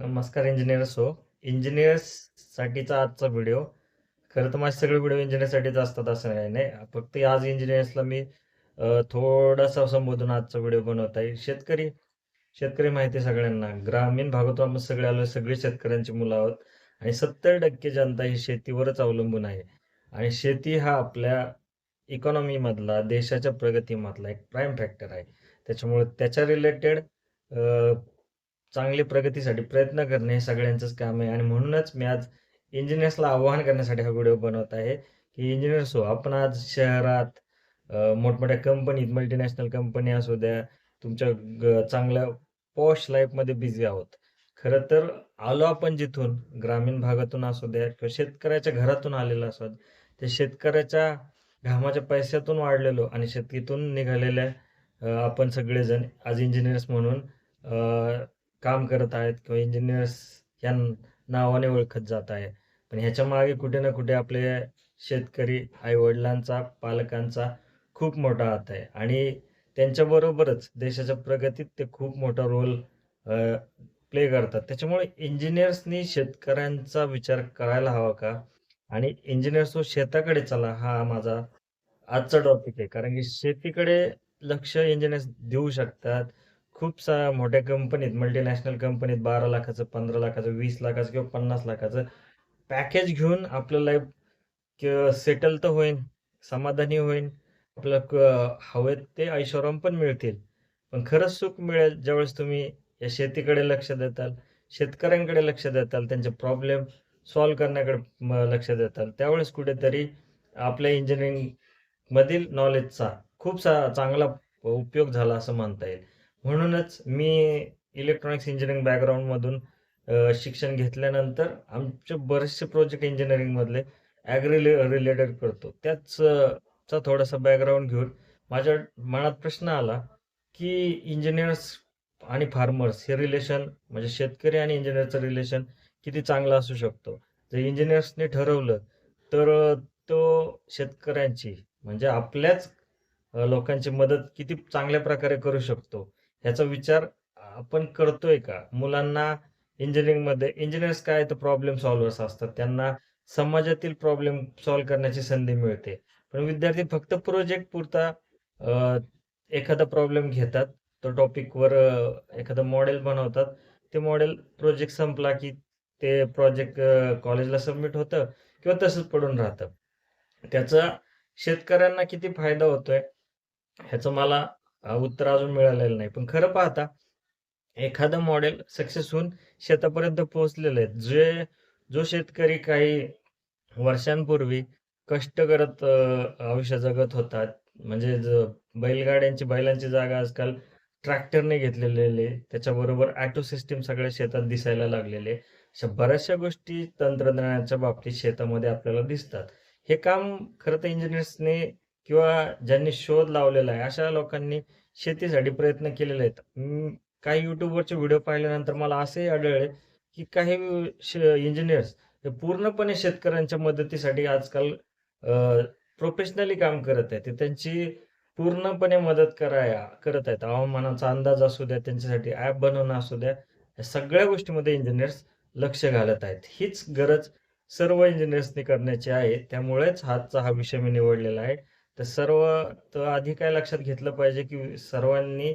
नमस्कार इंजिनियर्स हो. इंजिनियर्ससाठीचा आजचा व्हिडिओ खरं तर माझे सगळे व्हिडिओ इंजिनियरसाठीच असतात असं नाही नाही. फक्त आज इंजिनियर्सला मी थोडासा संबोधून आजचा व्हिडिओ बनवत आहे. शेतकरी शेतकरी माहिती सगळ्यांना. ग्रामीण भागातून आपण सगळे आलो सगळे शेतकऱ्यांची मुलं आहोत. आणि सत्तर टक्के जनता ही शेतीवरच अवलंबून आहे. आणि शेती हा आपल्या इकॉनॉमीमधला देशाच्या प्रगतीमधला एक प्राईम फॅक्टर आहे. त्याच्यामुळे त्याच्या रिलेटेड चांगली प्रगतीसाठी प्रयत्न करणे हे सगळ्यांचंच काम आहे. आणि म्हणूनच मी आज इंजिनियर्सला आवाहन करण्यासाठी हा व्हिडिओ बनवत आहे की इंजिनियर्स हो आपण आज शहरात मोठमोठ्या कंपनीत मल्टीनॅशनल कंपनी असू द्या तुमच्या ग- चांगल्या पॉश लाईफमध्ये बिझी आहोत. खरं तर आलो आपण जिथून ग्रामीण भागातून असू द्या किंवा शेतकऱ्याच्या घरातून आलेलो असू त्या शेतकऱ्याच्या घामाच्या पैशातून वाढलेलो आणि शेतीतून निघालेल्या आपण सगळेजण आज इंजिनियर्स म्हणून काम करत आहेत किंवा इंजिनियर्स या नावाने ओळखत जात आहे. पण ह्याच्या मागे कुठे ना कुठे आपले शेतकरी आईवडिलांचा पालकांचा खूप मोठा हात आहे. आणि त्यांच्याबरोबरच देशाच्या प्रगतीत ते खूप मोठा रोल प्ले करतात. त्याच्यामुळे इंजिनियर्सनी शेतकऱ्यांचा विचार करायला हवा का? आणि इंजिनियर्स हो शेताकडे चला हा माझा आजचा टॉपिक आहे. कारण की शेतीकडे लक्ष इंजिनियर्स देऊ शकतात. खूप सा मोठ्या कंपनीत मल्टीनॅशनल कंपनीत बारा लाखाचं पंधरा लाखाचं वीस लाखाचं किंवा पन्नास लाखाचं पॅकेज घेऊन आपलं लाईफ सेटल तर होईल समाधानी होईल आपलं क- हवेत ते ऐश्वराम पण मिळतील. पण खरंच सुख मिळेल ज्यावेळेस तुम्ही या शेतीकडे लक्ष देताल शेतकऱ्यांकडे लक्ष देताल त्यांचे प्रॉब्लेम सॉल्व्ह करण्याकडे लक्ष देताल. त्यावेळेस कुठेतरी आपल्या इंजिनिअरिंग मधील नॉलेजचा खूप सा चांगला उपयोग झाला असं म्हणता येईल. म्हणूनच मी इलेक्ट्रॉनिक्स इंजिनिअरिंग बॅकग्राऊंडमधून शिक्षण घेतल्यानंतर आमचे बरेचसे प्रोजेक्ट इंजिनिअरिंगमधले ॲग्री रिलेटेड करतो. त्याच चा थोडासा बॅकग्राऊंड घेऊन माझ्या मनात प्रश्न आला की इंजिनियर्स आणि फार्मर्स हे रिलेशन म्हणजे शेतकरी आणि इंजिनियरचं रिलेशन किती चांगलं असू शकतो? जर इंजिनियर्सने ठरवलं तर तो शेतकऱ्यांची म्हणजे आपल्याच लोकांची मदत किती चांगल्या प्रकारे करू शकतो? ह्याचा विचार आपण करतोय का? मुलांना इंजिनिअरिंगमध्ये इंजिनियर्स काय तर प्रॉब्लेम सॉल्व्हर्स असतात. त्यांना समाजातील प्रॉब्लेम सॉल्व्ह करण्याची संधी मिळते. पण विद्यार्थी फक्त प्रोजेक्ट पुरता एखादा प्रॉब्लेम घेतात. तो टॉपिकवर एखादं मॉडेल बनवतात. ते मॉडेल प्रोजेक्ट संपला की ते प्रोजेक्ट कॉलेजला सबमिट होतं किंवा तसंच पडून राहतं. त्याचा शेतकऱ्यांना किती फायदा होतोय? ह्याचं मला उत्तर अजून मिळालेलं नाही. पण खरं पाहता एखादं मॉडेल सक्सेस होऊन शेतापर्यंत पोहोचलेलं आहे. जे जो शेतकरी काही वर्षांपूर्वी कष्ट करत आयुष्य जगत होतात म्हणजे बैलगाड्यांची बैलांची जागा आजकाल ट्रॅक्टरने घेतलेले त्याच्याबरोबर ऍटो सिस्टीम सगळ्या शेतात दिसायला लागलेले अशा बऱ्याचशा गोष्टी तंत्रज्ञानाच्या बाबतीत शेतामध्ये आपल्याला दिसतात. हे काम खरं तर इंजिनियर्सने किंवा ज्यांनी शोध लावलेला आहे अशा लोकांनी शेतीसाठी प्रयत्न केलेले आहेत. काही युट्यूबवरचे व्हिडिओ पाहिल्यानंतर मला असेही आढळले की काही इंजिनियर्स हे पूर्णपणे शेतकऱ्यांच्या मदतीसाठी आजकाल प्रोफेशनली काम करत आहेत. ते त्यांची पूर्णपणे मदत कराया करत आहेत. हवामानाचा अंदाज असू द्या त्यांच्यासाठी ॲप बनवणं असू द्या या सगळ्या गोष्टीमध्ये इंजिनियर्स लक्ष घालत आहेत. हीच गरज सर्व इंजिनियर्सनी करण्याची आहे. त्यामुळेच हातचा हा विषय मी निवडलेला आहे. तर सर्व तर आधी काय लक्षात घेतलं पाहिजे की सर्वांनी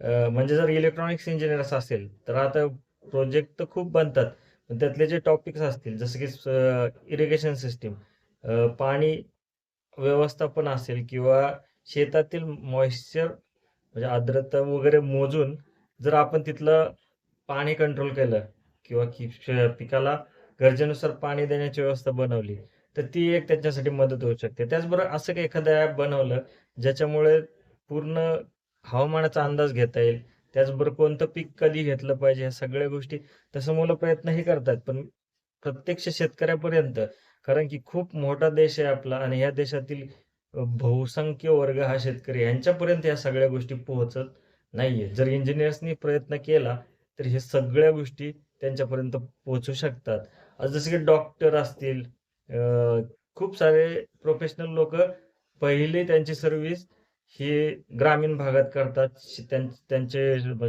म्हणजे जर इलेक्ट्रॉनिक्स इंजिनियर असेल तर आता प्रोजेक्ट तर खूप बनतात पण त्यातले जे टॉपिक्स असतील जसं की इरिगेशन सिस्टीम पाणी व्यवस्थापन असेल किंवा शेतातील मॉइश्चर म्हणजे आर्द्रता वगैरे मोजून जर आपण तिथलं पाणी कंट्रोल केलं किंवा की पिकाला गरजेनुसार पाणी देण्याची व्यवस्था बनवली तर ती एक त्यांच्यासाठी मदत होऊ शकते. त्याचबरोबर असं काही एखादं ॲप बनवलं ज्याच्यामुळे पूर्ण हवामानाचा अंदाज घेता येईल त्याचबरोबर कोणतं पीक कधी घेतलं पाहिजे ह्या सगळ्या गोष्टी तसं मुलं प्रयत्नही करतात. पण प्रत्यक्ष शेतकऱ्यापर्यंत कारण की खूप मोठा देश आहे आपला आणि ह्या देशातील बहुसंख्य वर्ग हा शेतकरी यांच्यापर्यंत या सगळ्या गोष्टी पोहोचत नाहीये. जर इंजिनियर्सनी प्रयत्न केला तर हे सगळ्या गोष्टी त्यांच्यापर्यंत पोहोचू शकतात. जसं जसे की डॉक्टर असतील खूप सारे प्रोफेशनल लोक पहिले त्यांची सर्व्हिस ही ग्रामीण भागात करतात. त्यां- त्यांचे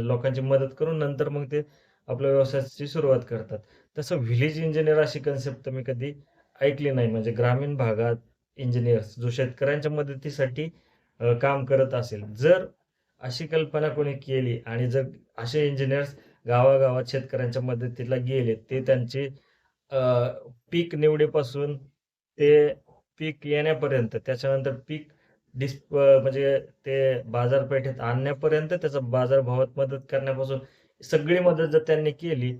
लोकांची मदत करून नंतर मग ते आपल्या व्यवसायाची सुरुवात करतात. तसं व्हिलेज इंजिनियर अशी कन्सेप्ट मी कधी ऐकली नाही. म्हणजे ग्रामीण भागात इंजिनियर्स जो शेतकऱ्यांच्या मदतीसाठी काम करत असेल. जर अशी कल्पना कोणी केली आणि जर असे इंजिनियर्स गावागावात शेतकऱ्यांच्या मदतीला गेले ते त्यांची पीक निवडीपासून ते पीक येण्यापर्यंत त्याच्यानंतर पीक डिस म्हणजे ते बाजारपेठेत आणण्यापर्यंत त्याचा बाजारभावात मदत करण्यापासून सगळी मदत जर त्यांनी केली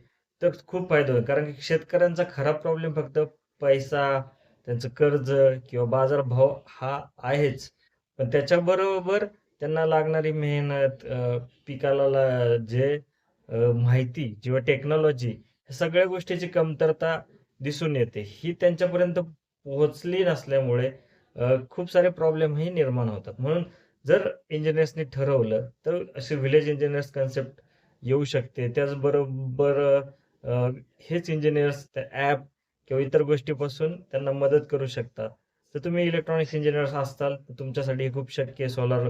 तर खूप फायदा होईल. कारण की शेतकऱ्यांचा खरा प्रॉब्लेम फक्त पैसा त्यांचं कर्ज किंवा बाजारभाव हा आहेच. पण त्याच्याबरोबर त्यांना लागणारी मेहनत पिकाला ला- जे माहिती किंवा टेक्नॉलॉजी सगळ्या गोष्टीची कमतरता दिसून येते. ही त्यांच्यापर्यंत पोहोचली नसल्यामुळे खूप सारे प्रॉब्लेमही निर्माण होतात. म्हणून जर इंजिनियर्सनी ठरवलं तर असे व्हिलेज इंजिनियर्स कन्सेप्ट येऊ शकते. त्याचबरोबर हेच इंजिनियर्स त्या ॲप किंवा इतर गोष्टीपासून त्यांना मदत करू शकतात. तर तुम्ही इलेक्ट्रॉनिक्स इंजिनियर्स असताल तर तुमच्यासाठी खूप शक्य सोलार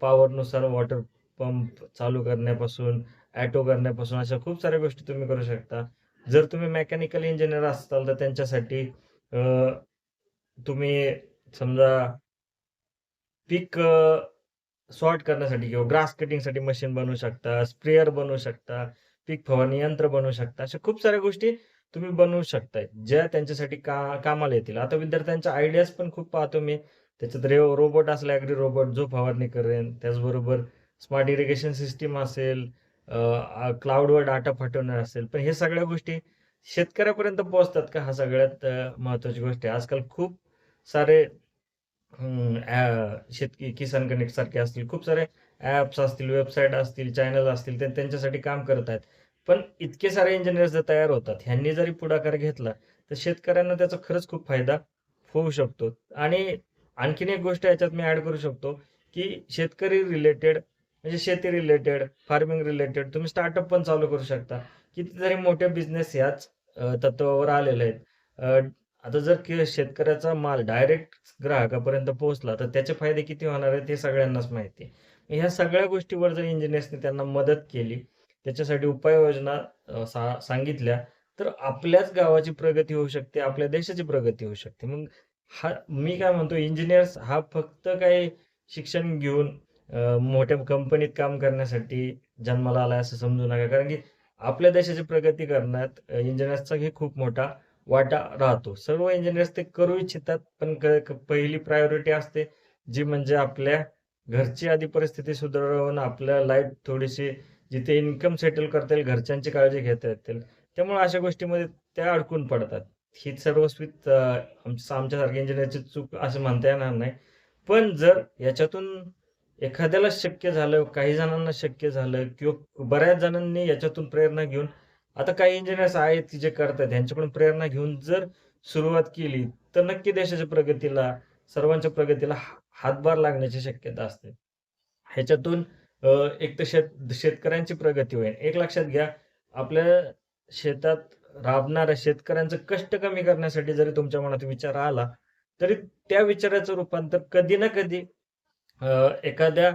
पॉवरनुसार वॉटर पंप चालू करण्यापासून ॲटो करण्यापासून अशा खूप साऱ्या गोष्टी तुम्ही करू शकता. जर तुम्ही मेकॅनिकल इंजिनियर असाल तर त्यांच्यासाठी तुम्ही समजा पीक सॉर्ट करण्यासाठी किंवा ग्रास कटिंगसाठी मशीन बनवू शकता स्प्रेअर बनवू शकता पीक फवारणी यंत्र बनवू शकता अशा खूप साऱ्या गोष्टी तुम्ही बनवू शकताय ज्या त्यांच्यासाठी का कामाला येतील. आता विद्यार्थ्यांच्या आयडियाज पण खूप पाहतो मी. त्याच्यात रे रोबोट असला ॲग्री रोबोट जो फवारणी करेन त्याचबरोबर स्मार्ट इरिगेशन सिस्टीम असेल क्लाउडवर डाटा पाठवणार असेल पण हे सगळ्या गोष्टी शेतकऱ्यापर्यंत पोहोचतात का? हा सगळ्यात महत्वाची महत्त्वाची गोष्ट आहे. आजकाल खूप सारे शेतकी किसान कनेक्ट सारखे असतील. खूप सारे ॲप्स असतील वेबसाईट असतील चॅनल असतील ते त्यांच्यासाठी काम करत आहेत. पण इतके सारे इंजिनियर्स जर तयार होतात ह्यांनी जरी पुढाकार घेतला तर शेतकऱ्यांना त्याचा खरंच खूप फायदा होऊ शकतो. आणि आणखीन एक गोष्ट याच्यात मी ॲड करू शकतो की शेतकरी रिलेटेड म्हणजे शेती रिलेटेड फार्मिंग रिलेटेड तुम्ही स्टार्टअप पण चालू करू शकता. कितीतरी मोठे बिझनेस याच तत्वावर आलेले आहेत. आता जर की शेतकऱ्याचा माल डायरेक्ट ग्राहकापर्यंत पोहोचला तर त्याचे फायदे किती होणार आहेत हे सगळ्यांनाच माहिती आहे. ह्या सगळ्या गोष्टीवर जर इंजिनियर्सने त्यांना मदत केली त्याच्यासाठी उपाययोजना सा सांगितल्या तर आपल्याच गावाची प्रगती होऊ शकते आपल्या देशाची प्रगती होऊ शकते. मग हा मी काय म्हणतो इंजिनियर्स हा फक्त काही शिक्षण घेऊन मोठ्या कंपनीत काम करण्यासाठी जन्माला आला असं समजू नका. कारण की आपल्या देशाची प्रगती करण्यात इंजिनियर्सचा हे खूप मोठा वाटा राहतो. सर्व इंजिनियर्स ते करू इच्छितात पण पहिली प्रायोरिटी असते जी म्हणजे आपल्या घरची आधी परिस्थिती सुधारवून आपल्या लाईफ थोडीशी जिथे इन्कम सेटल करता येईल घरच्यांची काळजी घेता येतील त्यामुळे अशा गोष्टीमध्ये त्या अडकून पडतात. ही सर्वस्वीत आमच्यासारख्या इंजिनियरची चूक असं म्हणता येणार नाही. पण जर याच्यातून एखाद्याला शक्य झालं काही जणांना शक्य झालं किंवा बऱ्याच जणांनी याच्यातून प्रेरणा घेऊन आता काही इंजिनियर्स आहेत की जे करतात यांच्याकडून प्रेरणा घेऊन जर सुरुवात केली तर नक्की देशाच्या प्रगतीला सर्वांच्या प्रगतीला हा- हातभार लागण्याची शक्यता असते. ह्याच्यातून एक तर शेत शेतकऱ्यांची प्रगती होईल. एक लक्षात घ्या आपल्या शेतात राबणाऱ्या शेतकऱ्यांचं कष्ट कमी करण्यासाठी जरी तुमच्या मनात विचार आला तरी त्या विचाराचं रूपांतर कधी ना कधी एखाद्या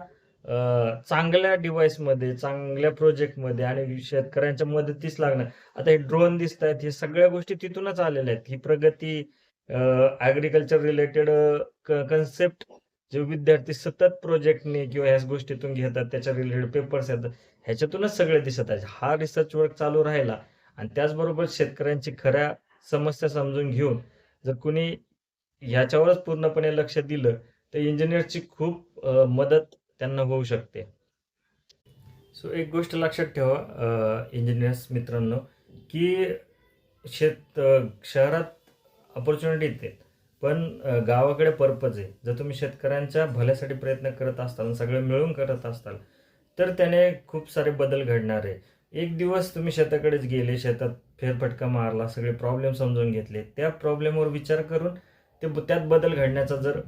चांगल्या डिव्हाइसमध्ये चांगल्या प्रोजेक्टमध्ये आणि शेतकऱ्यांच्या मदतीस लागणार आता हे ड्रोन दिसत आहेत हे सगळ्या गोष्टी तिथूनच आलेल्या आहेत. ही प्रगती ऍग्रिकल्चर रिलेटेड कन्सेप्ट जे विद्यार्थी सतत प्रोजेक्टने किंवा ह्याच गोष्टीतून घेतात त्याच्या रिलेटेड पेपर्स येतात ह्याच्यातूनच सगळे दिसत आहे हा रिसर्च वर्क चालू राहिला आणि त्याचबरोबर शेतकऱ्यांची खऱ्या समस्या समजून घेऊन जर कुणी ह्याच्यावरच पूर्णपणे लक्ष दिलं तर इंजिनियरची खूप मदत त्यांना होऊ शकते. सो एक गोष्ट लक्षात ठेवा इंजिनियर्स मित्रांनो की शेत शहरात ऑपॉर्च्युनिटी येते पण गावाकडे पर्पज आहे. जर तुम्ही शेतकऱ्यांच्या भल्यासाठी प्रयत्न करत असताल सगळं मिळून करत असताल तर त्याने खूप सारे बदल घडणार आहे. एक दिवस तुम्ही शेताकडेच गेले शेतात फेरफटका मारला सगळे प्रॉब्लेम समजून घेतले त्या प्रॉब्लेमवर विचार करून ते त्यात बदल घडण्याचा जर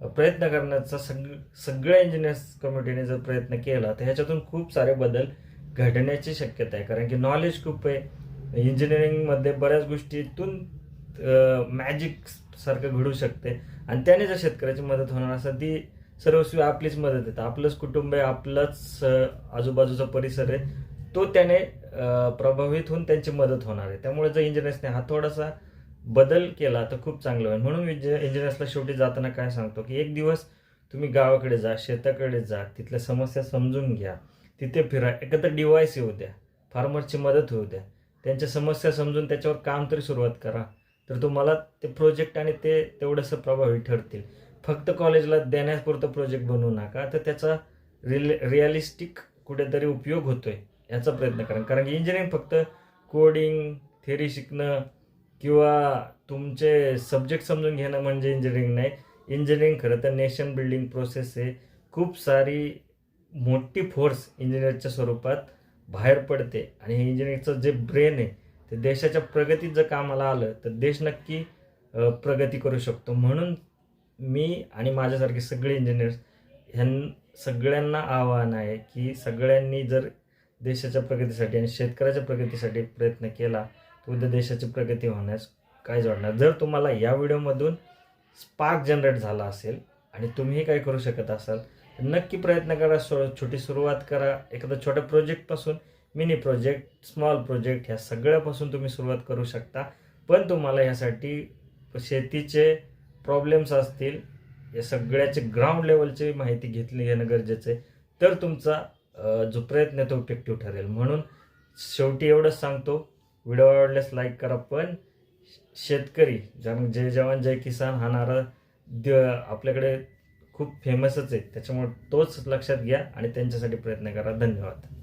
प्रयत्न करण्याचा सग सगळ्या इंजिनियर्स कम्युनिटीने जर प्रयत्न केला तर ह्याच्यातून खूप सारे बदल घडण्याची शक्यता आहे. कारण की नॉलेज खूप आहे. इंजिनिअरिंगमध्ये बऱ्याच गोष्टीतून मॅजिक सारखं घडू शकते. आणि त्याने जर शेतकऱ्याची मदत होणार असेल ती सर्वस्वी आपलीच मदत येते आपलंच कुटुंब आहे आपलाच आजूबाजूचा परिसर आहे तो त्याने प्रभावित होऊन त्यांची मदत होणार आहे. त्यामुळे जर इंजिनियर्सने हा थोडासा बदल केला तर खूप चांगलं होईल. म्हणून मी इंजिनियर्सला शेवटी जाताना काय सांगतो की एक दिवस तुम्ही गावाकडे जा शेताकडे जा तिथल्या समस्या समजून घ्या. तिथे फिरा. एकत्र डिवाईस येऊ द्या. फार्मरची मदत होऊ द्या. त्यांच्या समस्या समजून त्याच्यावर काम तरी सुरुवात करा. तर तुम्हाला ते प्रोजेक्ट आणि ते तेवढंसं प्रभावी ठरतील. फक्त कॉलेजला देण्यापुरतं प्रोजेक्ट बनवू नका. तर त्याचा रिल रिअलिस्टिक कुठेतरी उपयोग होतोय याचा प्रयत्न करा. कारण की इंजिनिअरिंग फक्त कोडिंग थेरी शिकणं किंवा तुमचे सब्जेक्ट समजून घेणं म्हणजे इंजिनिअरिंग नाही. इंजिनिअरिंग खरं तर नेशन बिल्डिंग प्रोसेस आहे खूप सारी मोठी फोर्स इंजिनिअरच्या स्वरूपात बाहेर पडते. आणि हे इंजिनिअरिंगचं जे ब्रेन आहे ते देशाच्या प्रगतीत जर कामाला आलं तर देश नक्की प्रगती करू शकतो. म्हणून मी आणि माझ्यासारखे सगळे इंजिनियर्स ह्यां सगळ्यांना आव्हान आहे की सगळ्यांनी जर देशाच्या प्रगतीसाठी आणि शेतकऱ्याच्या प्रगतीसाठी प्रयत्न केला उद्या देशाची प्रगती होण्यास काय जोडणार जर तुम्हाला या व्हिडिओमधून स्पार्क जनरेट झाला असेल आणि तुम्ही काय करू शकत असाल तर नक्की प्रयत्न करा. सो छोटी सुरुवात करा. एखाद्या छोट्या प्रोजेक्टपासून मिनी प्रोजेक्ट स्मॉल प्रोजेक्ट ह्या सगळ्यापासून तुम्ही सुरुवात करू शकता. पण तुम्हाला ह्यासाठी शेतीचे प्रॉब्लेम्स असतील या सगळ्याचे ग्राउंड लेवलची माहिती घेतली घेणं गरजेचं आहे. तर तुमचा जो प्रयत्न आहे तो इफेक्टिव्ह ठरेल. म्हणून शेवटी एवढंच सांगतो व्हिडिओ आवडल्यास लाईक करा पण शेतकरी ज्या जय जवान जय किसान हा नारा द आपल्याकडे खूप फेमसच आहे. त्याच्यामुळे तोच लक्षात घ्या आणि त्यांच्यासाठी प्रयत्न करा. धन्यवाद.